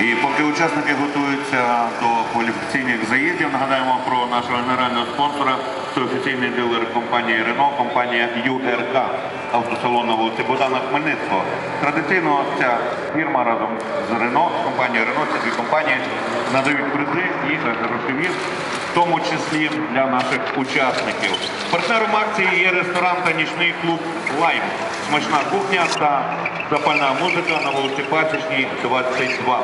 І поки учасники готуються до кваліфікаційних заїздів, нагадаємо про нашого генерального спонсора, це офіційний дилер компанії Рено, компанія ЮРК, автосалону вулиці Богдана Хмельницького. Традиційно ця фірма разом з Рено, компанією Рено, ці дві компанії надають призи і грошові, тому числі для наших учасників. Партнером акції є ресторан та нічний клуб Лайм. Смачна кухня та запальна музика на вулиці Пасічній, 22.